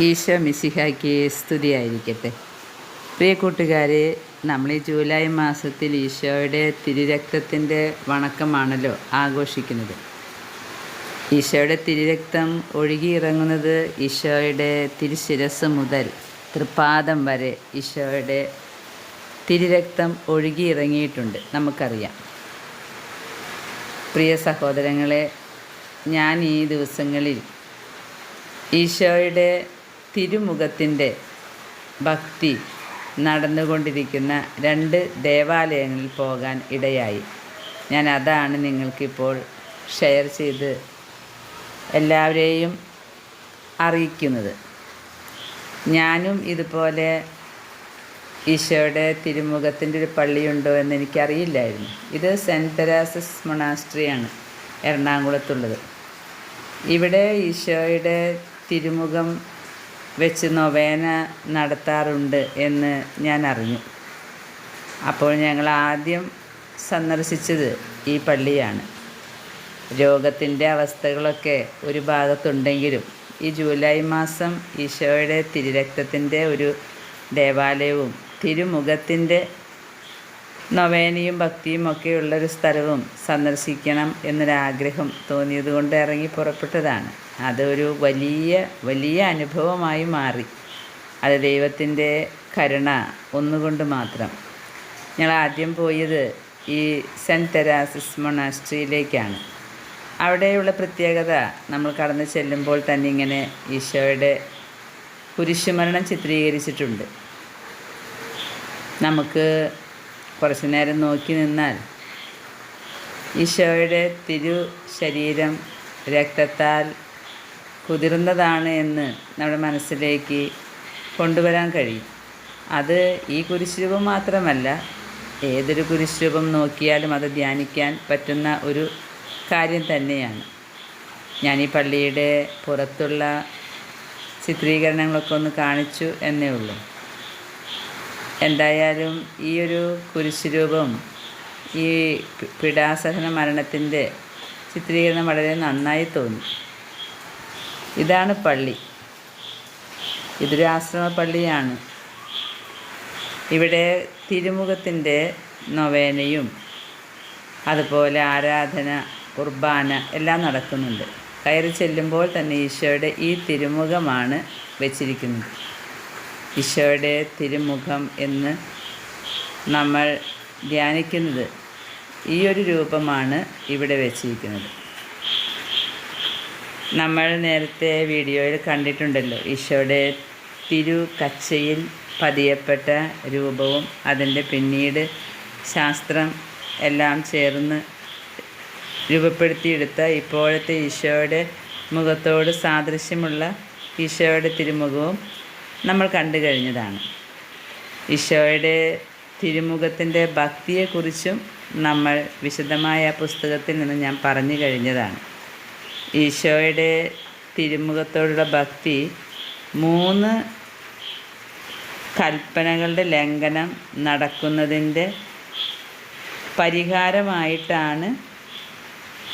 ഈശോ മിസിഹാക്കി സ്തുതിയായിരിക്കട്ടെ. പ്രിയ കൂട്ടുകാരെ നമ്മൾ ഈ ജൂലൈ മാസത്തിൽ ഈശോയുടെ തിരുരക്തത്തിന്റെ വണക്കമാണല്ലോ ആഘോഷിക്കുന്നത്. ഈശോയുടെ തിരുരക്തം ഒഴുകിയിറങ്ങുന്നത് ഈശോയുടെ തിരുശിരസ് മുതൽ തൃപ്പാദം വരെ ഈശോയുടെ തിരുരക്തം ഒഴുകിയിറങ്ങിയിട്ടുണ്ട് നമുക്കറിയാം. പ്രിയ സഹോദരങ്ങളെ ഞാൻ ഈ ദിവസങ്ങളിൽ ഈശോയുടെ തിരുമുഖത്തിന്റെ ഭക്തി നടന്നുകൊണ്ടിരിക്കുന്ന രണ്ട് ദേവാലയങ്ങളിൽ പോകാൻ ഇടയായി. ഞാൻ അതാണ് നിങ്ങൾക്കിപ്പോൾ ഷെയർ ചെയ്ത് എല്ലാവരെയും അറിയിക്കുന്നത്. ഞാനും ഇതുപോലെ ഈശോയുടെ തിരുമുഖത്തിന്റെ ഒരു പള്ളിയുണ്ടോ എന്ന് എനിക്കറിയില്ലായിരുന്നു. ഇത് സെന്റ് തെരാസസ് മൊണാസ്ട്രിയാണ് എറണാകുളത്തുള്ളത്. ഇവിടെ ഈശോയുടെ തിരുമുഖം വെച്ച് നൊവേന നടത്താറുണ്ട് എന്ന് ഞാൻ അറിഞ്ഞു അപ്പോൾ ഞങ്ങൾ ആദ്യം സന്ദർശിച്ചത് ഈ പള്ളിയാണ്. രോഗത്തിന്റെ അവസ്ഥകളൊക്കെ ഒരു ഭാഗത്തുണ്ടെങ്കിലും ഈ ജൂലൈ മാസം ഈശോയുടെ തിരുരക്തത്തിന്റെ ഒരു ദേവാലയവും തിരുമുഖത്തിന്റെ നൊവേനയും ഭക്തിയും ഒക്കെയുള്ളൊരു സ്ഥലവും സന്ദർശിക്കണം എന്നൊരാഗ്രഹം തോന്നിയത് കൊണ്ട് ഇറങ്ങി പുറപ്പെട്ടതാണ്. അതൊരു വലിയ വലിയ അനുഭവമായി മാറി. അത് ദൈവത്തിന്റെ കരുണ ഒന്നുകൊണ്ട് മാത്രം. ഞങ്ങൾ ആദ്യം പോയത് ഈ സെന്റ് തെരാസിസ് മൊണാസ്ട്രിയിലേക്കാണ്. അവിടെയുള്ള പ്രത്യേകത നമ്മൾ കടന്നു ചെല്ലുമ്പോൾ തന്നെ ഇങ്ങനെ ഈശോയുടെ കുരിശുമരണം ചിത്രീകരിച്ചിട്ടുണ്ട്. നമുക്ക് കുറച്ചു നേരം നോക്കി നിന്നാൽ ഈശോയുടെ തിരു ശരീരം രക്തത്താൽ കുതിർന്നതാണ് എന്ന് നമ്മുടെ മനസ്സിലേക്ക് കൊണ്ടുവരാൻ കഴിയും. അത് ഈ കുരിശുരൂപം മാത്രമല്ല ഏതൊരു കുരിശുരൂപം നോക്കിയാലും അത് ധ്യാനിക്കാൻ പറ്റുന്ന ഒരു കാര്യം തന്നെയാണ്. ഞാൻ ഈ പള്ളിയുടെ പുറത്തുള്ള ചിത്രീകരണങ്ങളൊക്കെ ഒന്ന് കാണിച്ചു എന്നേ ഉള്ളൂ. എന്തായാലും ഈ ഒരു കുരിശുരൂപം ഈ പിടാസഹന മരണത്തിന്റെ ചിത്രീകരണം വളരെ നന്നായി തോന്നി. ഇതാണ് പള്ളി. ഇതൊരു ആശ്രമ പള്ളിയാണ്. ഇവിടെ തിരുമുഖത്തിന്റെ നൊവേനയും അതുപോലെ ആരാധന കുർബാന എല്ലാം നടക്കുന്നുണ്ട്. കയറി ചെല്ലുമ്പോൾ തന്നെ ഈശോയുടെ ഈ തിരുമുഖമാണ് വെച്ചിരിക്കുന്നത്. ഈശോയുടെ തിരുമുഖം എന്ന് നമ്മൾ ധ്യാനിക്കുന്നത് ഈ ഒരു രൂപമാണ് ഇവിടെ വെച്ചിരിക്കുന്നത്. നമ്മൾ നേരത്തെ വീഡിയോയിൽ കണ്ടിട്ടുണ്ടല്ലോ ഈശോയുടെ തിരു കച്ചയിൽ പതിയപ്പെട്ട രൂപവും അതിന്റെ പിന്നീട് ശാസ്ത്രം എല്ലാം ചേർന്ന് രൂപപ്പെടുത്തിയെടുത്ത ഇപ്പോഴത്തെ ഈശോയുടെ മുഖത്തോട് സാദൃശ്യമുള്ള ഈശോയുടെ തിരുമുഖവും നമ്മൾ കണ്ടു കഴിഞ്ഞതാണ്. ഈശോയുടെ തിരുമുഖത്തിന്റെ ഭക്തിയെക്കുറിച്ചും നമ്മൾ വിശദമായ പുസ്തകത്തിൽ നിന്ന് ഞാൻ പറഞ്ഞു കഴിഞ്ഞതാണ്. ഈശോയുടെ തിരുമുഖത്തോടുള്ള ഭക്തി മൂന്ന് കൽപ്പനകളുടെ ലംഘനം നടക്കുന്നതിന്റെ പരിഹാരമായിട്ടാണ്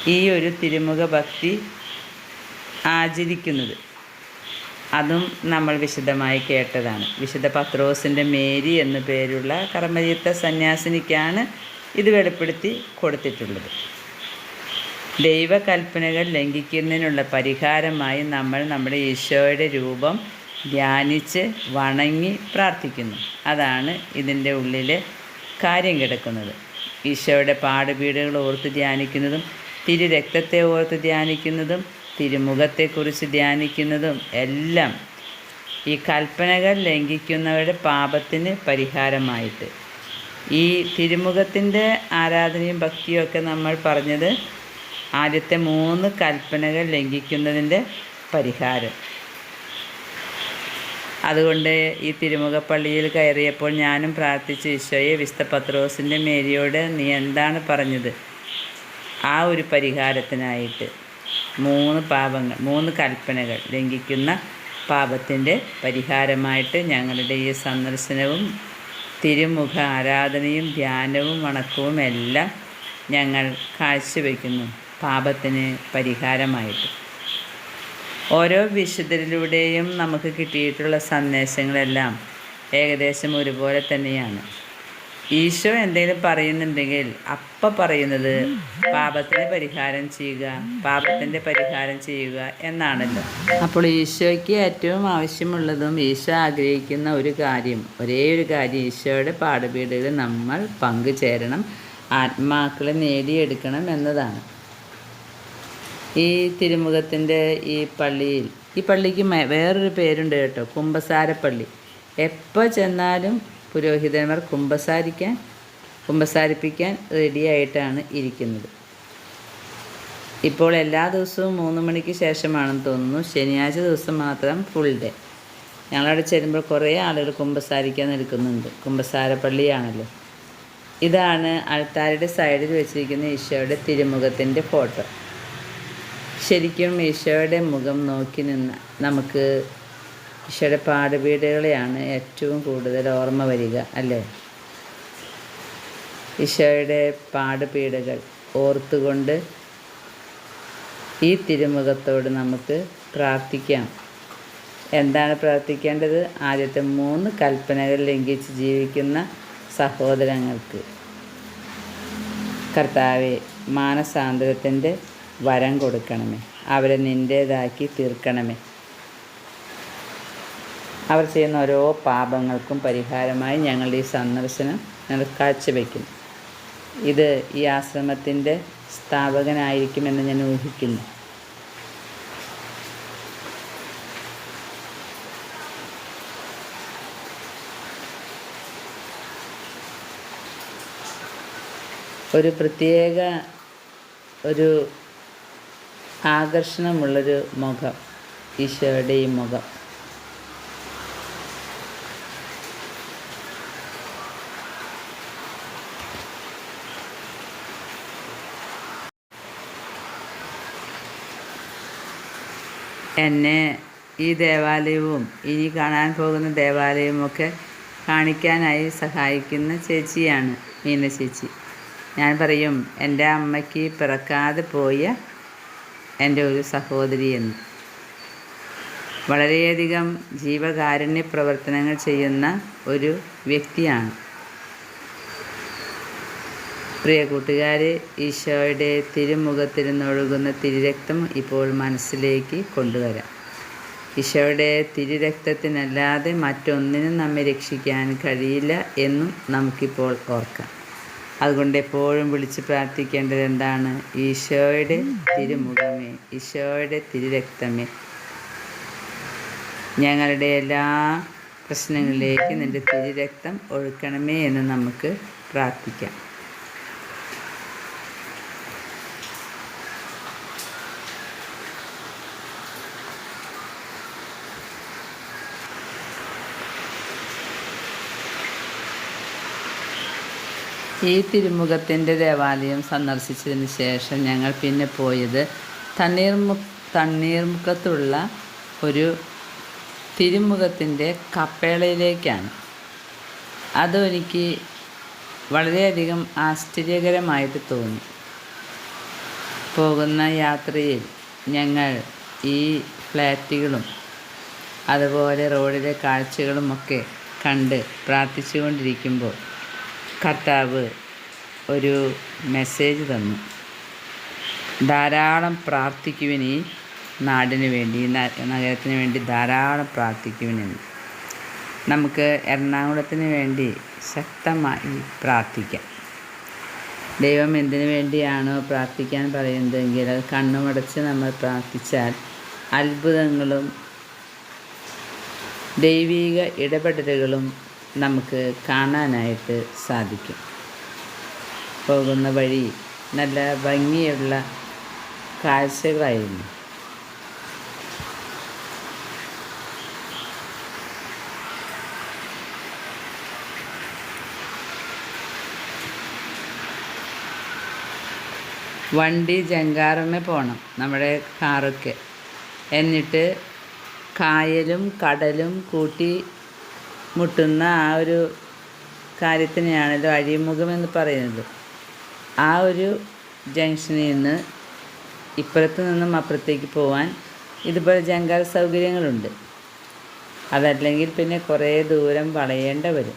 ഈ ഒരു തിരുമുഖ ഭക്തി ആചരിക്കുന്നത്. അതും നമ്മൾ വിശദമായി കേട്ടതാണ്. വിശുദ്ധ പത്രോസിന്റെ മേരി എന്നു പേരുള്ള കർമ്മയുക്ത സന്യാസിനിക്കാണ് ഇത് വെളിപ്പെടുത്തി കൊടുത്തിട്ടുള്ളത്. ദൈവകൽപ്പനകൾ ലംഘിക്കുന്നതിനുള്ള പരിഹാരമായി നമ്മൾ നമ്മുടെ ഈശോയുടെ രൂപം ധ്യാനിച്ച് വണങ്ങി പ്രാർത്ഥിക്കുന്നു. അതാണ് ഇതിന്റെ ഉള്ളിലെ കാര്യം കിടക്കുന്നത്. ഈശോയുടെ പാടുപീടുകൾ ഓർത്ത് ധ്യാനിക്കുന്നതും തിരു രക്തത്തെ ഓർത്ത് ധ്യാനിക്കുന്നതും തിരുമുഖത്തെക്കുറിച്ച് ധ്യാനിക്കുന്നതും എല്ലാം ഈ കൽപ്പനകൾ ലംഘിക്കുന്നവരുടെ പാപത്തിന് പരിഹാരമായിട്ട്. ഈ തിരുമുഖത്തിന്റെ ആരാധനയും ഭക്തിയും ഒക്കെ നമ്മൾ പറഞ്ഞത് ആദ്യത്തെ മൂന്ന് കൽപ്പനകൾ ലംഘിക്കുന്നതിന്റെ പരിഹാരം. അതുകൊണ്ട് ഈ തിരുമുഖപ്പള്ളിയിൽ കയറിയപ്പോൾ ഞാനും പ്രാർത്ഥിച്ച ഈശോയെ വിസ്ത പത്രോസിന്റെ മേരിയോട് നീ എന്താണ് പറഞ്ഞത്? ആ ഒരു പരിഹാരത്തിനായിട്ട് മൂന്ന് പാപങ്ങൾ മൂന്ന് കൽപ്പനകൾ ലംഘിക്കുന്ന പാപത്തിന്റെ പരിഹാരമായിട്ട് ഞങ്ങളുടെ ഈ സന്ദർശനവും തിരുമുഖ ആരാധനയും ധ്യാനവും വണക്കവും എല്ലാം ഞങ്ങൾ കാഴ്ചവെക്കുന്നു. പാപത്തിന് പരിഹാരമായിട്ട്. ഓരോ വിശുദ്ധരിലൂടെയും നമുക്ക് കിട്ടിയിട്ടുള്ള സന്ദേശങ്ങളെല്ലാം ഏകദേശം ഒരുപോലെ തന്നെയാണ്. ഈശോ എന്തെങ്കിലും പറയുന്നുണ്ടെങ്കിൽ അപ്പം പറയുന്നത് പാപത്തിന് പരിഹാരം ചെയ്യുക പാപത്തിന്റെ പരിഹാരം ചെയ്യുക എന്നാണല്ലോ. അപ്പോൾ ഈശോയ്ക്ക് ഏറ്റവും ആവശ്യമുള്ളതും ഈശോ ആഗ്രഹിക്കുന്ന ഒരു കാര്യം ഒരേ ഒരു കാര്യം ഈശോയുടെ പാഠപീഠയിൽ നമ്മൾ പങ്കുചേരണം ആത്മാക്കളെ നേടിയെടുക്കണം എന്നതാണ്. ഈ തിരുമുഖത്തിന്റെ ഈ പള്ളിയിൽ ഈ പള്ളിക്ക് വേറൊരു പേരുണ്ട് കേട്ടോ കുമ്പസാരപ്പള്ളി. എപ്പോൾ ചെന്നാലും പുരോഹിതന്മാർ കുമ്പസാരിക്കാൻ കുമ്പസാരിപ്പിക്കാൻ റെഡിയായിട്ടാണ് ഇരിക്കുന്നത്. ഇപ്പോൾ എല്ലാ ദിവസവും മൂന്ന് മണിക്ക് ശേഷമാണെന്ന് തോന്നുന്നു. ശനിയാഴ്ച ദിവസം മാത്രം ഫുൾ ഡേ ഞങ്ങളവിടെ ചെല്ലുമ്പോൾ കുറേ ആളുകൾ കുമ്പസാരിക്കാൻ നിൽക്കുന്നുണ്ട്. കുമ്പസാരപ്പള്ളിയാണല്ലോ. ഇതാണ് അൾത്താരയുടെ സൈഡിൽ വെച്ചിരിക്കുന്ന ഈശോയുടെ തിരുമുഖത്തിന്റെ ഫോട്ടോ ശരിക്കും ഈശോയുടെ മുഖം നോക്കി നിന്ന് നമുക്ക് ഈശോയുടെ പാടുപീടുകളെയാണ് ഏറ്റവും കൂടുതൽ ഓർമ്മ വരിക അല്ലേ? ഈശോയുടെ പാടുപീടുകൾ ഓർത്തുകൊണ്ട് ഈ തിരുമുഖത്തോട് നമുക്ക് പ്രാർത്ഥിക്കാം. എന്താണ് പ്രാർത്ഥിക്കേണ്ടത്? ആദ്യത്തെ മൂന്ന് കൽപ്പനകൾ ലംഘിച്ച് ജീവിക്കുന്ന സഹോദരങ്ങൾക്ക്. കർത്താവെ മാനസാന്തരത്തിന്റെ വരം കൊടുക്കണമേ. അവരെ നിന്റേതാക്കി തീർക്കണമേ. അവർ ചെയ്യുന്ന ഓരോ പാപങ്ങൾക്കും പരിഹാരമായി ഞങ്ങളുടെ ഈ സന്ദർശനം ഞങ്ങൾ കാഴ്ചവെക്കുന്നു. ഇത് ഈ ആശ്രമത്തിന്റെ സ്ഥാപകനായിരിക്കുമെന്ന് ഞാൻ ഊഹിക്കുന്നു. ഒരു പ്രത്യേക ഒരു ആകർഷണമുള്ളൊരു മുഖം ഈശോയുടെ ഈ മുഖം. എന്നെ ഈ ദേവാലയവും ഇനി കാണാൻ പോകുന്ന ദേവാലയവുമൊക്കെ കാണിക്കാനായി സഹായിക്കുന്ന ചേച്ചിയാണ് മീന ചേച്ചി ഞാൻ പറയും എന്റെ അമ്മയ്ക്ക് പിറക്കാതെ പോയ എന്റെ ഒരു സഹോദരി എന്ന്. വളരെയധികം ജീവകാരുണ്യ പ്രവർത്തനങ്ങൾ ചെയ്യുന്ന ഒരു വ്യക്തിയാണ്. പ്രിയ കൂട്ടുകാരെ ഈശോയുടെ തിരുമുഖത്തിരുന്നൊഴുകുന്ന തിരുരക്തം ഇപ്പോൾ മനസ്സിലേക്ക് കൊണ്ടുവരാം. ഈശോയുടെ തിരുരക്തത്തിനല്ലാതെ മറ്റൊന്നിനും നമ്മെ രക്ഷിക്കാൻ കഴിയില്ല എന്നും നമുക്കിപ്പോൾ ഓർക്കാം. അതുകൊണ്ട് എപ്പോഴും വിളിച്ച് പ്രാർത്ഥിക്കേണ്ടത് എന്താണ്? ഈശോയുടെ തിരുമുഖമേ ഈശോയുടെ തിരുരക്തമേ. ഞങ്ങളുടെ എല്ലാ പ്രശ്നങ്ങളിലേക്ക് നിന്റെ തിരുരക്തം ഒഴുക്കണമേ എന്ന് നമുക്ക് പ്രാർത്ഥിക്കാം. ഈ തിരുമുഖത്തിന്റെ ദേവാലയം സന്ദർശിച്ചതിന് ശേഷം ഞങ്ങൾ പിന്നെ പോയത് തണ്ണീർമു തണ്ണീർമുഖത്തുള്ള ഒരു തിരുമുഖത്തിന്റെ കപ്പേളയിലേക്കാണ്. അതും എനിക്ക് വളരെയധികം ആശ്ചര്യകരമായിട്ട് തോന്നി. പോകുന്ന യാത്രയിൽ ഞങ്ങൾ ഈ ഫ്ലാറ്റുകളും അതുപോലെ റോഡിലെ കാഴ്ചകളുമൊക്കെ കണ്ട് പ്രാർത്ഥിച്ചുകൊണ്ടിരിക്കുമ്പോൾ കർത്താവ് ഒരു മെസ്സേജ് തന്നു. ധാരാളം പ്രാർത്ഥിക്കുവിൻ ഈ നാടിന് വേണ്ടി നഗരത്തിന് വേണ്ടി ധാരാളം പ്രാർത്ഥിക്കുവിനെന്ന് നമുക്ക് എറണാകുളത്തിന് വേണ്ടി ശക്തമായി പ്രാർത്ഥിക്കാം. ദൈവം എന്തിനു വേണ്ടിയാണോ പ്രാർത്ഥിക്കാൻ പറയുന്നതെങ്കിൽ അത് കണ്ണുമടച്ച് നമ്മൾ പ്രാർത്ഥിച്ചാൽ അത്ഭുതങ്ങളും ദൈവിക ഇടപെടലുകളും നമുക്ക് കാണാനായിട്ട് സാധിക്കും. പോകുന്ന വഴി നല്ല ഭംഗിയുള്ള കാഴ്ചകളായിരുന്നു. വണ്ടി ജങ്കാറിന് പോകണം നമ്മുടെ കാറൊക്കെ. എന്നിട്ട് കായലും കടലും കൂട്ടി മുട്ടുന്ന ആ ഒരു കാര്യത്തിനെയാണല്ലോ അഴിമുഖം എന്ന് പറയുന്നത്. ആ ഒരു ജംഗ്ഷനിൽ നിന്ന് ഇപ്പുറത്ത് നിന്നും അപ്പുറത്തേക്ക് പോവാൻ ഇതുപോലെ ജങ്കാർ സൗകര്യങ്ങളുണ്ട്. അതല്ലെങ്കിൽ പിന്നെ കുറേ ദൂരം വളയേണ്ട വരും.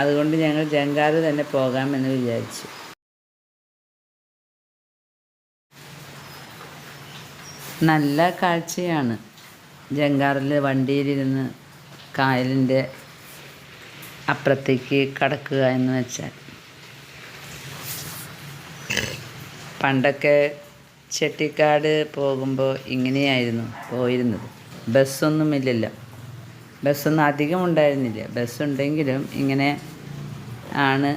അതുകൊണ്ട് ഞങ്ങൾ ജങ്കാർ തന്നെ പോകാമെന്ന് വിചാരിച്ചു. നല്ല കാഴ്ചയാണ് ജങ്കാറിൽ വണ്ടിയിലിരുന്ന് കായലിന്റെ അപ്പുറത്തേക്ക് കടക്കുക എന്ന് വെച്ചാൽ. പണ്ടൊക്കെ ചെട്ടിക്കാട് പോകുമ്പോൾ ഇങ്ങനെയായിരുന്നു പോയിരുന്നത്. ബസ്സൊന്നുമില്ലല്ലോ ബസ്സൊന്നും അധികം ഉണ്ടായിരുന്നില്ല. ബസ്സുണ്ടെങ്കിലും ഇങ്ങനെ ആണ്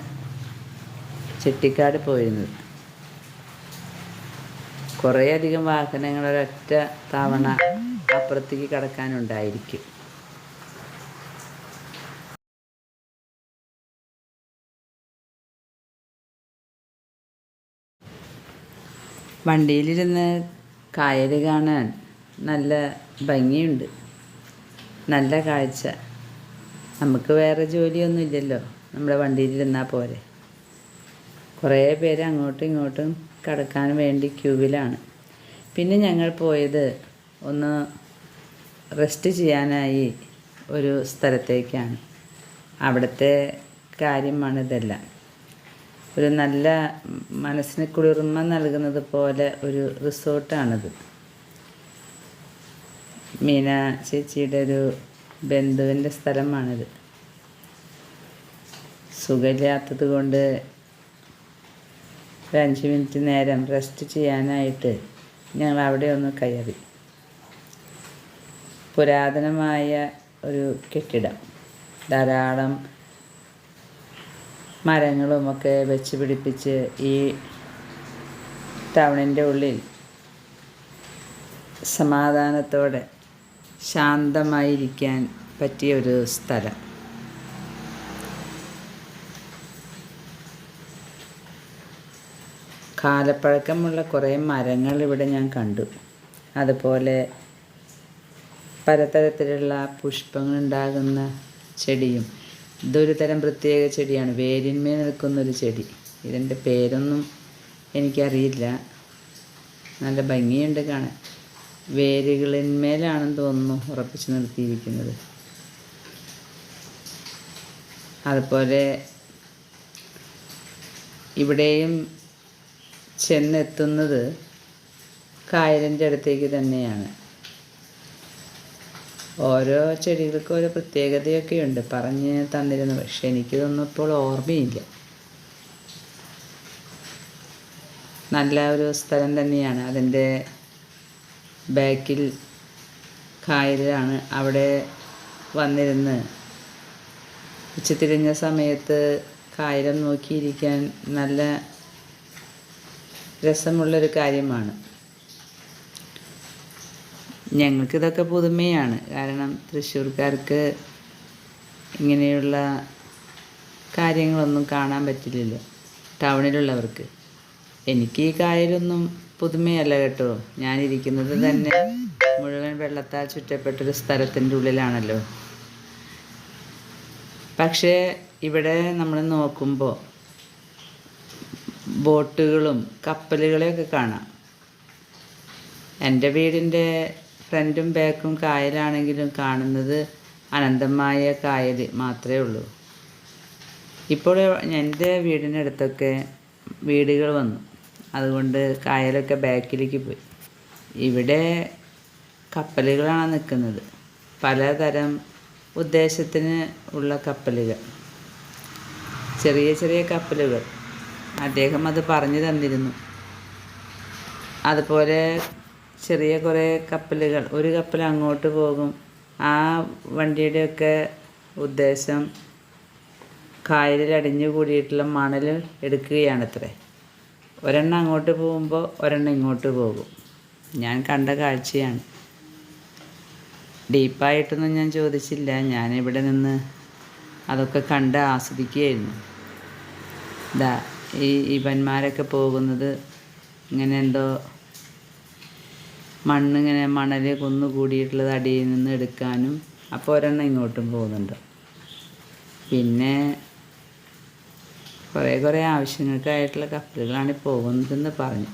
ചെട്ടിക്കാട് പോയിരുന്നത്. കുറേയധികം വാഹനങ്ങൾ ഒരൊറ്റ തവണ അപ്പുറത്തേക്ക് കടക്കാനുണ്ടായിരിക്കും. വണ്ടിയിലിരുന്ന് കായൽ കാണാൻ നല്ല ഭംഗിയുണ്ട്. നല്ല കാഴ്ച. നമുക്ക് വേറെ ജോലിയൊന്നും ഇല്ലല്ലോ നമ്മുടെ വണ്ടിയിലിരുന്നാൽ പോരെ. കുറേ പേര് അങ്ങോട്ടും ഇങ്ങോട്ടും കടക്കാൻ വേണ്ടി ക്യൂവിലാണ്. പിന്നെ ഞങ്ങൾ പോയത് ഒന്ന് റെസ്റ്റ് ചെയ്യാനായി ഒരു സ്ഥലത്തേക്കാണ്. അവിടുത്തെ കാര്യമാണ് ഇതെല്ലാം ഒരു നല്ല മനസ്സിന് കുളിർമ നൽകുന്നത് പോലെ ഒരു റിസോർട്ടാണിത്. മീന ചേച്ചിയുടെ ഒരു ബന്ധുവിന്റെ സ്ഥലമാണിത്. സുഖമില്ലാത്തത് കൊണ്ട് ഒരു അഞ്ച് മിനിറ്റ് നേരം റെസ്റ്റ് ചെയ്യാനായിട്ട് ഞങ്ങൾ അവിടെ ഒന്ന് കയറി. പുരാതനമായ ഒരു കെട്ടിടം. ധാരാളം മരങ്ങളുമൊക്കെ വെച്ച് പിടിപ്പിച്ച് ഈ ടൗണിന്റെ ഉള്ളിൽ സമാധാനത്തോടെ ശാന്തമായിരിക്കാൻ പറ്റിയ ഒരു സ്ഥലം. കാലപ്പഴക്കമുള്ള കുറേ മരങ്ങൾ ഇവിടെ ഞാൻ കണ്ടു. അതുപോലെ പലതരത്തിലുള്ള പുഷ്പങ്ങളുണ്ടാകുന്ന ചെടിയും ഇതൊരു തരം പ്രത്യേക ചെടിയാണ്. വേരിന്മേൽ നിൽക്കുന്നൊരു ചെടി. ഇതിന്റെ പേരൊന്നും എനിക്കറിയില്ല. നല്ല ഭംഗിയുണ്ട് കാണാൻ. വേരുകളിന്മേലാണെന്ന് തോന്നുന്നു ഉറപ്പിച്ച് നിർത്തിയിരിക്കുന്നത്. അതുപോലെ ഇവിടെയും ചെന്നെത്തുന്നത് കായലിന്റെ അടുത്തേക്ക് തന്നെയാണ്. ഓരോ ചെടികൾക്കും ഓരോ പ്രത്യേകതയൊക്കെ ഉണ്ട്. പറഞ്ഞ് തന്നിരുന്നു. പക്ഷെ എനിക്കിതൊന്നും ഇപ്പോൾ ഓർമ്മയില്ല. നല്ല ഒരു സ്ഥലം തന്നെയാണ്. അതിന്റെ ബാക്കിൽ കായലാണ് അവിടെ വന്നിരുന്ന്. ഉച്ചതിരിഞ്ഞ സമയത്ത് കായലം നോക്കിയിരിക്കാൻ നല്ല രസമുള്ളൊരു കാര്യമാണ്. ഞങ്ങൾക്കിതൊക്കെ പുതുമയാണ്. കാരണം തൃശ്ശൂർക്കാർക്ക് ഇങ്ങനെയുള്ള കാര്യങ്ങളൊന്നും കാണാൻ പറ്റില്ലല്ലോ. ടൗണിലുള്ളവർക്ക്. എനിക്ക് ഈ കായലൊന്നും പുതുമയല്ല കേട്ടോ. ഞാനിരിക്കുന്നത് തന്നെ മുഴുവൻ വെള്ളത്താൽ ചുറ്റപ്പെട്ടൊരു സ്ഥലത്തിന്റെ ഉള്ളിലാണല്ലോ. പക്ഷേ ഇവിടെ നമ്മൾ നോക്കുമ്പോൾ ബോട്ടുകളും കപ്പലുകളെയൊക്കെ കാണാം. എന്റെ വീടിന്റെ ഫ്രണ്ടും ബാക്കും കായലാണെങ്കിലും കാണുന്നത് അനന്തമായ കായൽ മാത്രമേ ഉള്ളൂ. ഇപ്പോൾ എന്റെ വീടിനടുത്തൊക്കെ വീടുകൾ വന്നു. അതുകൊണ്ട് കായലൊക്കെ ബാക്കിലേക്ക് പോയി. ഇവിടെ കപ്പലുകളാണ് നിൽക്കുന്നത്. പലതരം ഉദ്ദേശത്തിന് ഉള്ള കപ്പലുകൾ. ചെറിയ ചെറിയ കപ്പലുകൾ. അദ്ദേഹം അത് പറഞ്ഞു തന്നിരുന്നു. അതുപോലെ ചെറിയ കുറേ കപ്പലുകൾ. ഒരു കപ്പൽ അങ്ങോട്ട് പോകും. ആ വണ്ടിയുടെയൊക്കെ ഉദ്ദേശം കായലിൽ അടിഞ്ഞു കൂടിയിട്ടുള്ള മണൽ എടുക്കുകയാണത്രേ. ഒരെണ്ണം അങ്ങോട്ട് പോകുമ്പോൾ ഒരെണ്ണം ഇങ്ങോട്ട് പോകും. ഞാൻ കണ്ട കാഴ്ചയാണ്. ഡീപ്പായിട്ടൊന്നും ഞാൻ ചോദിച്ചില്ല. ഞാൻ ഇവിടെ നിന്ന് അതൊക്കെ കണ്ട് ആസ്വദിക്കുകയായിരുന്നു. ഇതാ ഈ ഇവന്മാരൊക്കെ പോകുന്നത് ഇങ്ങനെ എന്തോ മണ്ണിങ്ങനെ മണൽ കുന്നു കൂടിയിട്ടുള്ളത് അടിയിൽ നിന്ന് എടുക്കാനും അപ്പോൾ ഒരെണ്ണം ഇങ്ങോട്ടും പോകുന്നുണ്ട്. പിന്നെ കുറേ കുറേ ആവശ്യങ്ങൾക്കായിട്ടുള്ള കപ്പലുകളാണ് പോകുന്നതെന്ന് പറഞ്ഞു.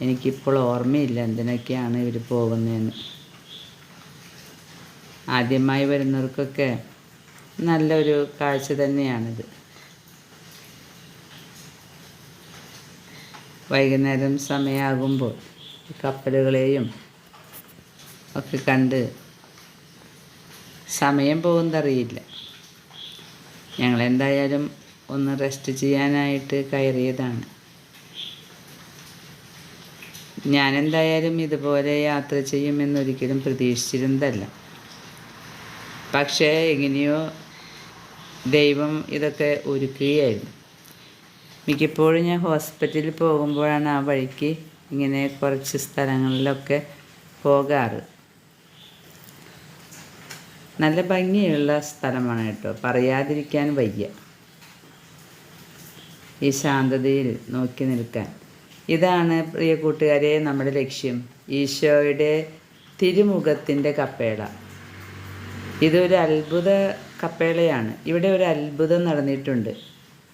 എനിക്കിപ്പോൾ ഓർമ്മയില്ല എന്തിനൊക്കെയാണ് ഇവർ പോകുന്നതെന്ന്. ആദ്യമായി വരുന്നവർക്കൊക്കെ നല്ലൊരു കാഴ്ച തന്നെയാണിത്. വൈകുന്നേരം സമയമാകുമ്പോൾ കപ്പലുകളെയും ഒക്കെ കണ്ട് സമയം പോകുന്നതറിയില്ല ഞങ്ങളെന്തായാലും ഒന്ന് റെസ്റ്റ് ചെയ്യാനായിട്ട് കയറിയതാണ്. ഞാനെന്തായാലും ഇതുപോലെ യാത്ര ചെയ്യുമെന്നൊരിക്കലും പ്രതീക്ഷിച്ചിരുന്നതല്ല. പക്ഷേ എങ്ങനെയോ ദൈവം ഇതൊക്കെ ഒരുക്കുകയായിരുന്നു. മിക്കപ്പോഴും ഞാൻ ഹോസ്പിറ്റലിൽ പോകുമ്പോഴാണ് ആ വഴിക്ക് ഇങ്ങനെ കുറച്ച് സ്ഥലങ്ങളിലൊക്കെ പോകാറ്. നല്ല ഭംഗിയുള്ള സ്ഥലമാണ് കേട്ടോ. പറയാതിരിക്കാൻ വയ്യ. ഈ ശാന്തതയിൽ നോക്കി നിൽക്കാൻ. ഇതാണ് പ്രിയ കൂട്ടുകാരെ നമ്മുടെ ലക്ഷ്യം. ഈശോയുടെ തിരുമുഖത്തിന്റെ കപ്പേള. ഇതൊരു അത്ഭുത കപ്പേളയാണ്. ഇവിടെ ഒരു അത്ഭുതം നടന്നിട്ടുണ്ട്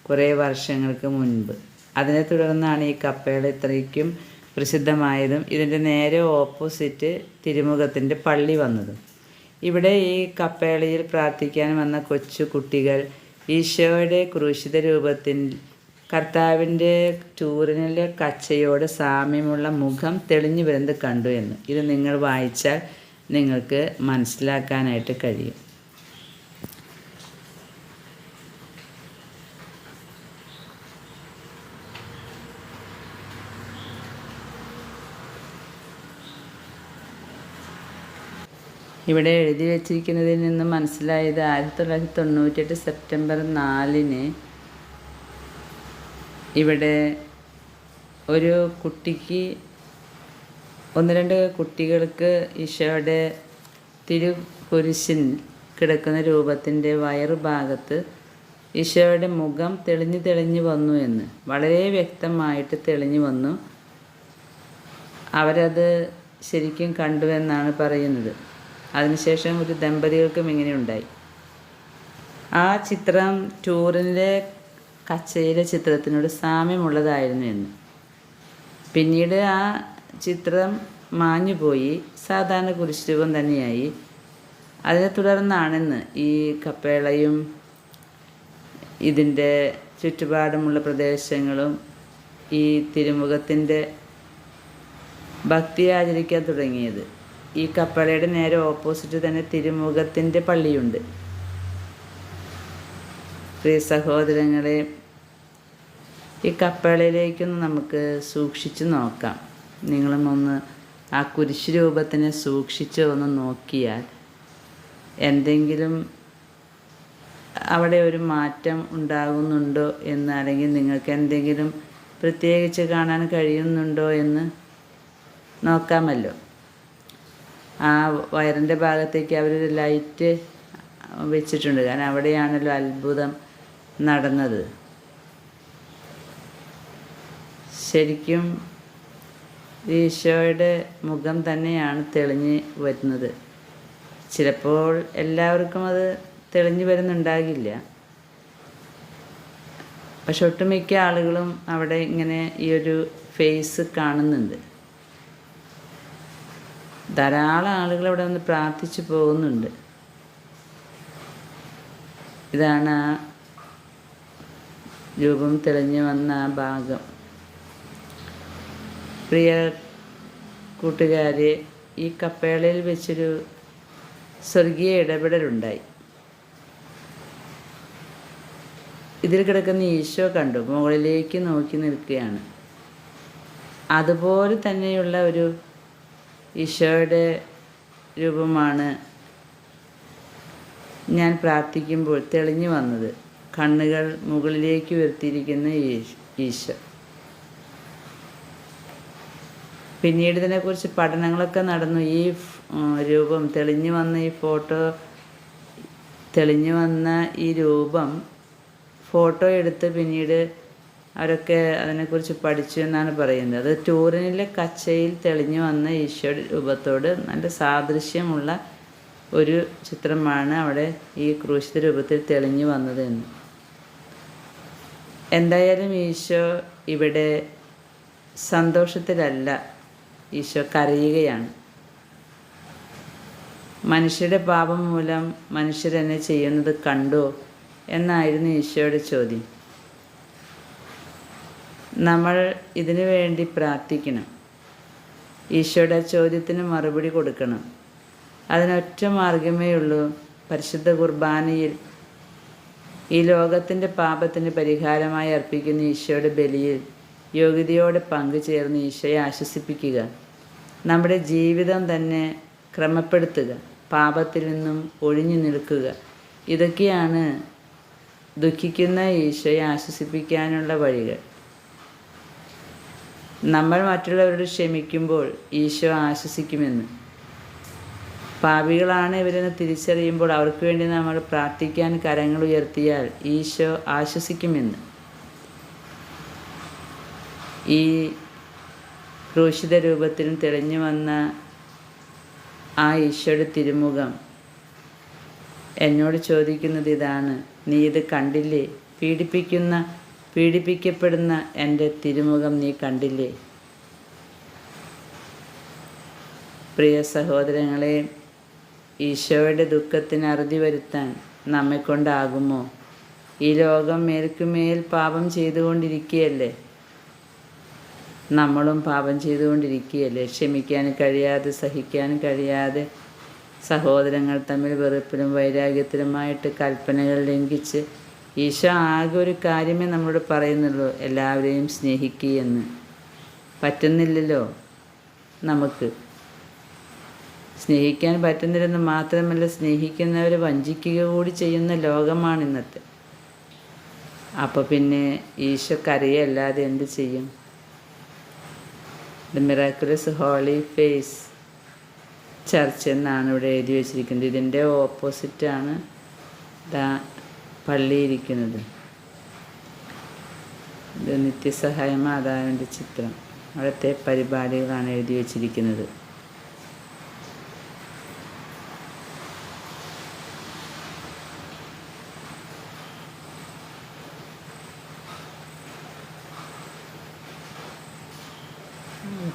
കുറേ വർഷങ്ങൾക്ക് മുൻപ്. അതിനെ തുടർന്നാണ് ഈ കപ്പേള ഇത്രയ്ക്കും പ്രസിദ്ധമായതും ഇതിന്റെ നേരെ ഓപ്പോസിറ്റ് തിരുമുഖത്തിന്റെ പള്ളി വന്നതും. ഇവിടെ ഈ കപ്പേളയിൽ പ്രാർത്ഥിക്കാൻ വന്ന കൊച്ചു കുട്ടികൾ ഈശോയുടെ ക്രൂശിത രൂപത്തിൽ കർത്താവിന്റെ ടൂറിനിലെ കച്ചയോട് സാമ്യമുള്ള മുഖം തെളിഞ്ഞു വരുന്നത് കണ്ടു എന്ന്. ഇത് നിങ്ങൾ വായിച്ചാൽ നിങ്ങൾക്ക് മനസ്സിലാക്കാനായിട്ട് കഴിയും. ഇവിടെ എഴുതി വച്ചിരിക്കുന്നതിൽ നിന്ന് മനസ്സിലായത് ആയിരത്തി തൊള്ളായിരത്തി തൊണ്ണൂറ്റെട്ട് സെപ്റ്റംബർ നാലിന് ഇവിടെ ഒരു കുട്ടിക്ക് ഒന്ന് രണ്ട് കുട്ടികൾക്ക് ഈശോയുടെ തിരു കുരിശിൽ കിടക്കുന്ന രൂപത്തിന്റെ വയറു ഭാഗത്ത് ഈശോയുടെ മുഖം തെളിഞ്ഞു തെളിഞ്ഞു വന്നു എന്ന് വളരെ വ്യക്തമായിട്ട് തെളിഞ്ഞു വന്നു. അവരത് ശരിക്കും കണ്ടുവെന്നാണ് പറയുന്നത്. അതിനുശേഷം ഒരു ദമ്പതികൾക്കും ഇങ്ങനെ ഉണ്ടായി. ആ ചിത്രം ടൂറിന്റെ കച്ചയിലെ ചിത്രത്തിനോട് സാമ്യമുള്ളതായിരുന്നു എന്ന്. പിന്നീട് ആ ചിത്രം മാഞ്ഞുപോയി സാധാരണ കുരിശുരൂപം തന്നെയായി. അതിനെ തുടർന്നാണെന്ന് ഈ കപ്പേളയും ഇതിന്റെ ചുറ്റുപാടുമുള്ള പ്രദേശങ്ങളും ഈ തിരുമുഖത്തിന്റെ ഭക്തി ആചരിക്കാൻ തുടങ്ങിയത്. ഈ കപ്പളയുടെ നേരെ ഓപ്പോസിറ്റ് തന്നെ തിരുമുഖത്തിന്റെ പള്ളിയുണ്ട്. പ്രിയ സഹോദരങ്ങളെ ഈ കപ്പളയിലേക്കൊന്ന് നമുക്ക് സൂക്ഷിച്ച് നോക്കാം. നിങ്ങളും ഒന്ന് ആ കുരിശ് രൂപത്തിനെ സൂക്ഷിച്ച് ഒന്ന് നോക്കിയാൽ എന്തെങ്കിലും അവിടെ ഒരു മാറ്റം ഉണ്ടാകുന്നുണ്ടോ എന്ന് അല്ലെങ്കിൽ നിങ്ങൾക്ക് എന്തെങ്കിലും പ്രത്യേകിച്ച് കാണാൻ കഴിയുന്നുണ്ടോ എന്ന് നോക്കാമല്ലോ. ആ വയറിന്റെ ഭാഗത്തേക്ക് അവരൊരു ലൈറ്റ് വെച്ചിട്ടുണ്ട്. കാരണം അവിടെയാണല്ലോ അത്ഭുതം നടന്നത്. ശരിക്കും ഈശോയുടെ മുഖം തന്നെയാണ് തെളിഞ്ഞ് വരുന്നത്. ചിലപ്പോൾ എല്ലാവർക്കും അത് തെളിഞ്ഞു വരുന്നുണ്ടാകില്ല. പക്ഷെ ഒട്ടുമിക്ക ആളുകളും അവിടെ ഇങ്ങനെ ഈ ഒരു ഫേസ് കാണുന്നുണ്ട്. ധാരാളം ആളുകൾ അവിടെ വന്ന് പ്രാർത്ഥിച്ചു പോകുന്നുണ്ട്. ഇതാണ് ആ രൂപം തെളിഞ്ഞു വന്ന ആ ഭാഗം. പ്രിയ കൂട്ടുകാരെ ഈ കപ്പേളയിൽ വെച്ചൊരു സ്വർഗീയ ഇടപെടലുണ്ടായി. ഇതിൽ കിടക്കുന്ന ഈശോ കണ്ടു മുകളിലേക്ക് നോക്കി നിൽക്കുകയാണ്. അതുപോലെ തന്നെയുള്ള ഒരു ഈശോയുടെ രൂപമാണ് ഞാൻ പ്രാർത്ഥിക്കുമ്പോൾ തെളിഞ്ഞു വന്നത്. കണ്ണുകൾ മുകളിലേക്ക് ഉയർത്തിയിരിക്കുന്ന ഈശോ പിന്നീട് ഇതിനെക്കുറിച്ച് പഠനങ്ങളൊക്കെ നടന്നു. ഈ രൂപം തെളിഞ്ഞു വന്ന ഈ ഫോട്ടോ തെളിഞ്ഞു വന്ന ഈ രൂപം ഫോട്ടോ എടുത്ത് പിന്നീട് അവരൊക്കെ അതിനെക്കുറിച്ച് പഠിച്ചു എന്നാണ് പറയുന്നത്. അത് ടൂറിനിലെ കച്ചയിൽ തെളിഞ്ഞു വന്ന ഈശോ രൂപത്തോട് നല്ല സാദൃശ്യമുള്ള ഒരു ചിത്രമാണ് അവിടെ ഈ ക്രൂശിത രൂപത്തിൽ തെളിഞ്ഞു വന്നത് എന്ന്. എന്തായാലും ഈശോ ഇവിടെ സന്തോഷത്തിലല്ല ഈശോ കരയുകയാണ്. മനുഷ്യരുടെ പാപം മൂലം മനുഷ്യരെന്നെ ചെയ്യുന്നത് കണ്ടോ എന്നായിരുന്നു ഈശോയുടെ ചോദ്യം. നമ്മൾ ഇതിനു വേണ്ടി പ്രാർത്ഥിക്കണം. ഈശോയുടെ ചോദ്യത്തിന് മറുപടി കൊടുക്കണം. അതിനൊറ്റ മാർഗമേ ഉള്ളൂ പരിശുദ്ധ കുർബാനയിൽ ഈ ലോകത്തിന്റെ പാപത്തിന് പരിഹാരമായി അർപ്പിക്കുന്ന ഈശോയുടെ ബലിയിൽ യോഗ്യതയോടെ പങ്കുചേർന്ന് ഈശോയെ ആശ്വസിപ്പിക്കുക. നമ്മുടെ ജീവിതം തന്നെ ക്രമപ്പെടുത്തുക. പാപത്തിൽ നിന്നും ഒഴിഞ്ഞു നിൽക്കുക. ഇതൊക്കെയാണ് ദുഃഖിക്കുന്ന ഈശോയെ ആശ്വസിപ്പിക്കാനുള്ള വഴികൾ. നമ്മൾ മറ്റുള്ളവരോട് ക്ഷമിക്കുമ്പോൾ ഈശോ ആശ്വസിക്കുമെന്ന്. പാപികളാണ് ഇവരെന്ന് തിരിച്ചറിയുമ്പോൾ അവർക്ക് വേണ്ടി നമ്മൾ പ്രാർത്ഥിക്കാൻ കരങ്ങൾ ഉയർത്തിയാൽ ഈശോ ആശ്വസിക്കുമെന്ന്. ഈ ക്രൂശിത രൂപത്തിലും തെളിഞ്ഞു വന്ന ആ ഈശോയുടെ തിരുമുഖം എന്നോട് ചോദിക്കുന്നത് ഇതാണ്. നീ ഇത് കണ്ടില്ലേ? പീഡിപ്പിക്കുന്ന പീഡിപ്പിക്കപ്പെടുന്ന എന്റെ തിരുമുഖം നീ കണ്ടില്ലേ? പ്രിയ സഹോദരങ്ങളെ ഈശോയുടെ ദുഃഖത്തിന് അറുതി വരുത്താൻ നമ്മെക്കൊണ്ടാകുമോ ഈ ലോകം മേൽക്കുമേൽ പാപം ചെയ്തുകൊണ്ടിരിക്കുകയല്ലേ? നമ്മളും പാപം ചെയ്തുകൊണ്ടിരിക്കുകയല്ലേ? ക്ഷമിക്കാൻ കഴിയാതെ സഹിക്കാൻ കഴിയാതെ സഹോദരങ്ങൾ തമ്മിൽ വെറുപ്പിലും വൈരാഗ്യത്തിലുമായിട്ട് കൽപ്പനകൾ ലംഘിച്ച് ഈശോ ആകെ ഒരു കാര്യമേ നമ്മളോട് പറയുന്നുള്ളൂ. എല്ലാവരെയും സ്നേഹിക്കുക എന്ന്. പറ്റുന്നില്ലല്ലോ നമുക്ക്. സ്നേഹിക്കാൻ പറ്റുന്നില്ലെന്ന് മാത്രമല്ല സ്നേഹിക്കുന്നവരെ വഞ്ചിക്കുക കൂടി ചെയ്യുന്ന ലോകമാണ് ഇന്നത്തെ. അപ്പോൾ പിന്നെ ഈശോ കരയല്ലാതെ എന്ത് ചെയ്യും? The miraculous holy face church എന്നാണ് ഇവിടെ എഴുതി വച്ചിരിക്കുന്നത്. ഇതിന്റെ ഓപ്പോസിറ്റാണ് ദാ പള്ളി ഇരിക്കുന്നത് ഇത് നിത്യസഹായ മാതാവിന്റെ ചിത്രം. അവിടുത്തെ പരിപാടികളാണ് എഴുതി വച്ചിരിക്കുന്നത്.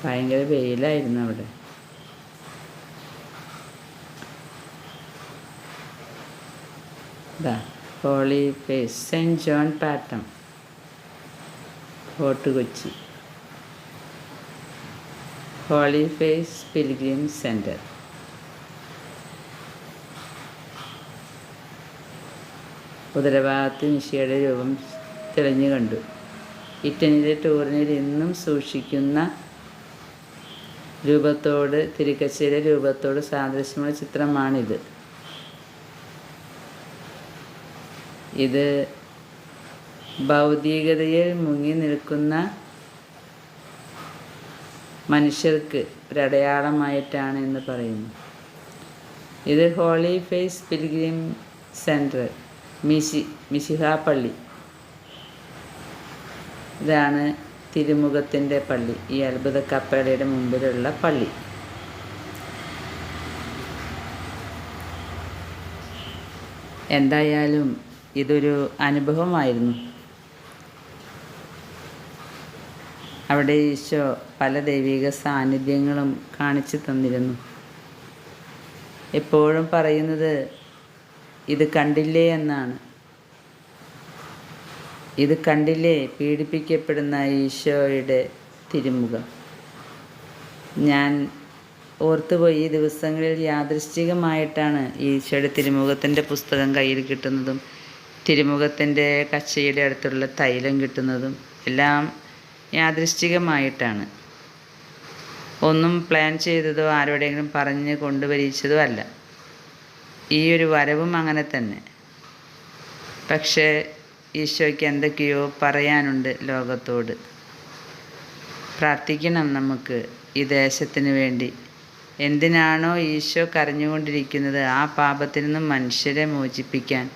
ഭയങ്കര വെയിലായിരുന്നു അവിടെ. ദാ holy face saint John Pattam Fort Kochi holy face pilgrim centre ഉദരഭാഗത്ത് നിഷയുടെ രൂപം തെളിഞ്ഞു കണ്ടു. ഇറ്റനിലെ ടൂറിനിൽ ഇന്നും സൂക്ഷിക്കുന്ന രൂപത്തോട് തിരുക്കച്ചയുടെ രൂപത്തോട് സാദൃശ്യമുള്ള ചിത്രമാണിത്. ഇത് ഭൗതികതയിൽ മുങ്ങി നിൽക്കുന്ന മനുഷ്യർക്ക് ഒരടയാളമായിട്ടാണ് എന്ന് പറയുന്നു. ഇത് ഹോളി ഫേസ് പിൽഗ്രിം സെന്റർ മിശി മിശിഹാപ്പള്ളി ഇതാണ് തിരുമുഖത്തിന്റെ പള്ളി ഈ അത്ഭുത കപ്പേളയുടെ മുമ്പിലുള്ള പള്ളി. എന്തായാലും ഇതൊരു അനുഭവമായിരുന്നു. അവിടെ ഈശോ പല ദൈവിക സാന്നിധ്യങ്ങളും കാണിച്ചു തന്നിരുന്നു. എപ്പോഴും പറയുന്നത് ഇത് കണ്ടില്ലേ എന്നാണ്. ഇത് കണ്ടില്ലേ പീഡിപ്പിക്കപ്പെടുന്ന ഈശോയുടെ തിരുമുഖം. ഞാൻ ഓർത്തുപോയി ഈ ദിവസങ്ങളിൽ യാദൃശ്ചികമായിട്ടാണ് ഈശോയുടെ തിരുമുഖത്തിന്റെ പുസ്തകം കയ്യിൽ കിട്ടുന്നതും തിരുമുഖത്തിന്റെ കച്ചയുടെ അടുത്തുള്ള തൈലം കിട്ടുന്നതും എല്ലാം യാദൃശ്ചികമായിട്ടാണ്. ഒന്നും പ്ലാൻ ചെയ്തതോ ആരോടെങ്കിലും പറഞ്ഞ് കൊണ്ടുവരിച്ചതോ അല്ല. ഈ ഒരു വരവും അങ്ങനെ തന്നെ. പക്ഷേ ഈശോയ്ക്ക് എന്തൊക്കെയോ പറയാനുണ്ട് ലോകത്തോട്. പ്രാർത്ഥിക്കണം നമുക്ക് ഈ ദേശത്തിന് വേണ്ടി. എന്തിനാണോ ഈശോ കരഞ്ഞുകൊണ്ടിരിക്കുന്നത് ആ പാപത്തിൽ നിന്നും മനുഷ്യരെ മോചിപ്പിക്കാൻ?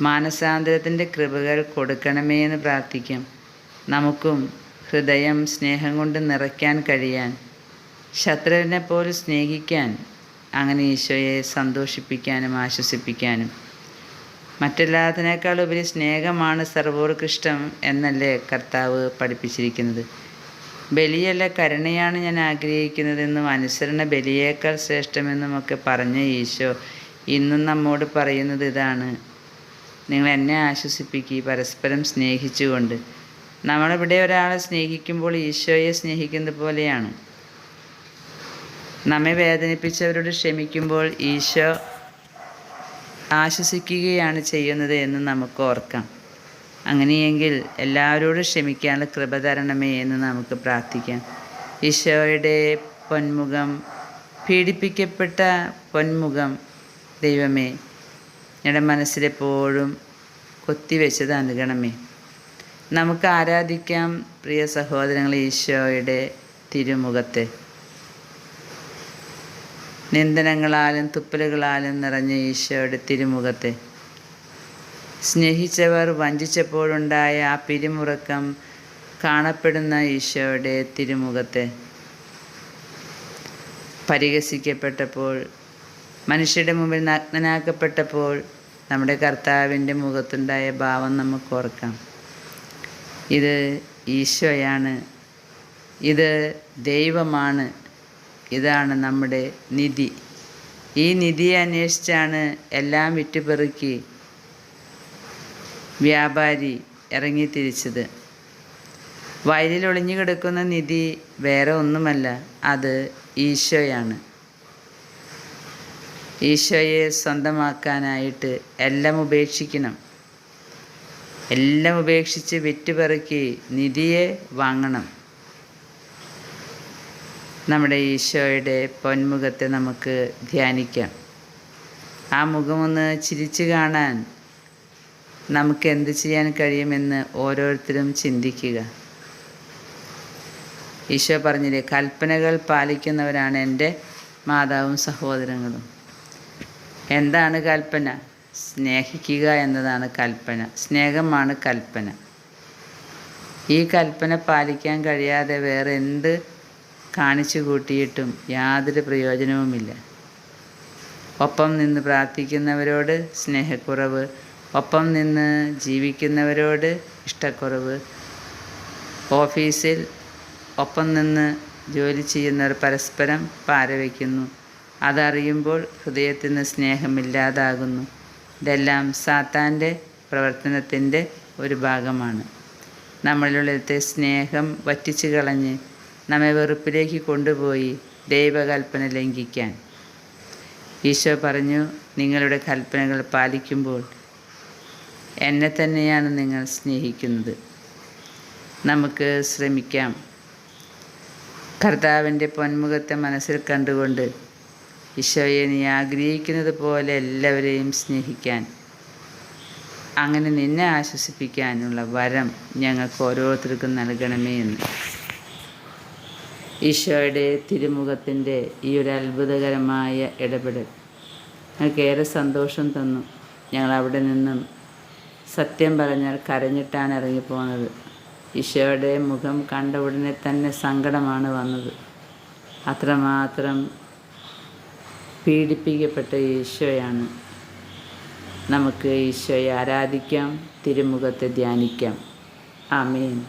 മാനസാന്തരത്തിന്റെ കൃപകൾ കൊടുക്കണമേ എന്ന് പ്രാർത്ഥിക്കാം. നമുക്കും ഹൃദയം സ്നേഹം കൊണ്ട് നിറയ്ക്കാൻ കഴിയാൻ ശത്രുവിനെ പോലെ സ്നേഹിക്കാൻ അങ്ങനെ ഈശോയെ സന്തോഷിപ്പിക്കാനും ആശ്വസിപ്പിക്കാനും. മറ്റെല്ലാത്തിനേക്കാൾ ഉപരി സ്നേഹമാണ് സർവോത്കൃഷ്ടം എന്നല്ലേ കർത്താവ് പഠിപ്പിച്ചിരിക്കുന്നത്. ബലിയല്ല കരുണയാണ് ഞാൻ ആഗ്രഹിക്കുന്നതെന്നും അനുസരണ ബലിയേക്കാൾ ശ്രേഷ്ഠമെന്നുമൊക്കെ പറഞ്ഞ ഈശോ ഇന്നും നമ്മോട് പറയുന്നത് ഇതാണ്. നിങ്ങൾ എന്നെ ആശ്വസിപ്പിക്കുക പരസ്പരം സ്നേഹിച്ചുകൊണ്ട്. നമ്മളിവിടെ ഒരാളെ സ്നേഹിക്കുമ്പോൾ ഈശോയെ സ്നേഹിക്കുന്നത് പോലെയാണ്. നമ്മെ വേദനിപ്പിച്ചവരോട് ക്ഷമിക്കുമ്പോൾ ഈശോ ആശ്വസിക്കുകയാണ് ചെയ്യുന്നത് എന്ന് നമുക്ക് ഓർക്കാം. അങ്ങനെയെങ്കിൽ എല്ലാവരോടും ക്ഷമിക്കാനുള്ള കൃപ തരണമേ എന്ന് നമുക്ക് പ്രാർത്ഥിക്കാം. ഈശോയുടെ പൊന്മുഖം പീഡിപ്പിക്കപ്പെട്ട പൊന്മുഖം ദൈവമേ ഞങ്ങളുടെ മനസ്സിലെപ്പോഴും കൊത്തിവെച്ച് നൽകണമേ നമുക്ക് ആരാധിക്കാം പ്രിയ സഹോദരങ്ങൾ ഈശോയുടെ തിരുമുഖത്തെ. നിന്ദനങ്ങളാലും തുപ്പലുകളാലും നിറഞ്ഞ ഈശോയുടെ തിരുമുഖത്തെ. സ്നേഹിച്ചവർ വഞ്ചിച്ചപ്പോഴുണ്ടായ ആ പിരിമുറക്കം കാണപ്പെടുന്ന ഈശോയുടെ തിരുമുഖത്തെ. പരിഹസിക്കപ്പെട്ടപ്പോൾ മനുഷ്യരുടെ മുമ്പിൽ നഗ്നനാക്കപ്പെട്ടപ്പോൾ നമ്മുടെ കർത്താവിന്റെ മുഖത്തുണ്ടായ ഭാവം നമുക്ക് ഓർക്കാം. ഇത് ഈശോയാണ്. ഇത് ദൈവമാണ്. ഇതാണ് നമ്മുടെ നിധി. ഈ നിധിയെ അന്വേഷിച്ചാണ് എല്ലാം വിറ്റുപെറുക്കി വ്യാപാരി ഇറങ്ങി തിരിച്ചത് വയലിൽ ഒളിഞ്ഞു കിടക്കുന്ന നിധി വേറെ ഒന്നുമല്ല അത് ഈശോയാണ്. ഈശോയെ സ്വന്തമാക്കാനായിട്ട് എല്ലാം ഉപേക്ഷിക്കണം. എല്ലാം ഉപേക്ഷിച്ച് വിറ്റുപെറുക്കി നിധിയെ വാങ്ങണം. നമ്മുടെ ഈശോയുടെ പൊന്മുഖത്തെ നമുക്ക് ധ്യാനിക്കാം. ആ മുഖമൊന്ന് ചിരിച്ചു കാണാൻ നമുക്ക് എന്ത് ചെയ്യാൻ കഴിയുമെന്ന് ഓരോരുത്തരും ചിന്തിക്കുക. ഈശോ പറഞ്ഞില്ലേ കൽപ്പനകൾ പാലിക്കുന്നവരാണ് എന്റെ മാതാവും സഹോദരങ്ങളും. എന്താണ് കൽപ്പന? സ്നേഹിക്കുക എന്നതാണ് കൽപ്പന. സ്നേഹമാണ് കൽപ്പന. ഈ കൽപ്പന പാലിക്കാൻ കഴിയാതെ വേറെ എന്ത് കാണിച്ചു കൂട്ടിയിട്ടും യാതൊരു പ്രയോജനവുമില്ല. ഒപ്പം നിന്ന് പ്രാർത്ഥിക്കുന്നവരോട് സ്നേഹക്കുറവ് ഒപ്പം നിന്ന് ജീവിക്കുന്നവരോട് ഇഷ്ടക്കുറവ്. ഓഫീസിൽ ഒപ്പം നിന്ന് ജോലി ചെയ്യുന്നവർ പരസ്പരം പാരവയ്ക്കുന്നു അതറിയുമ്പോൾ ഹൃദയത്തിന് സ്നേഹമില്ലാതാകുന്നു. ഇതെല്ലാം സാത്താന്റെ പ്രവർത്തനത്തിന്റെ ഒരു ഭാഗമാണ്. നമ്മളിലുള്ളത്തെ സ്നേഹം വറ്റിച്ചു കളഞ്ഞ് നമ്മെ വെറുപ്പിലേക്ക് കൊണ്ടുപോയി ദൈവകൽപ്പന ലംഘിക്കാൻ. ഈശോ പറഞ്ഞു നിങ്ങളുടെ കൽപ്പനകൾ പാലിക്കുമ്പോൾ എന്നെ തന്നെയാണ് നിങ്ങൾ സ്നേഹിക്കുന്നത്. നമുക്ക് ശ്രമിക്കാം. കർത്താവിന്റെ പൊന്മുഖത്തെ മനസ്സിൽ കണ്ടുകൊണ്ട് ഈശോയെ നീ ആഗ്രഹിക്കുന്നത് പോലെ എല്ലാവരെയും സ്നേഹിക്കാൻ അങ്ങനെ നിന്നെ ആശ്വസിപ്പിക്കാനുള്ള വരം ഞങ്ങൾക്ക് ഓരോരുത്തർക്കും നൽകണമേ എന്ന്. ഈശോയുടെ തിരുമുഖത്തിന്റെ ഈ ഒരു അത്ഭുതകരമായ ഇടപെടൽ ഞങ്ങൾക്കേറെ സന്തോഷം തന്നു. ഞങ്ങൾ അവിടെ നിന്നും സത്യം പറഞ്ഞാൽ കരഞ്ഞിട്ടാണ് ഇറങ്ങിപ്പോകുന്നത് ഈശോയുടെ മുഖം കണ്ട ഉടനെ തന്നെ സങ്കടമാണ് വന്നത്. അത്രമാത്രം പീഡിപ്പിക്കപ്പെട്ട ഈശോയാണ്. നമുക്ക് ഈശോയെ ആരാധിക്കാം തിരുമുഖത്തെ ധ്യാനിക്കാം. ആമേൻ.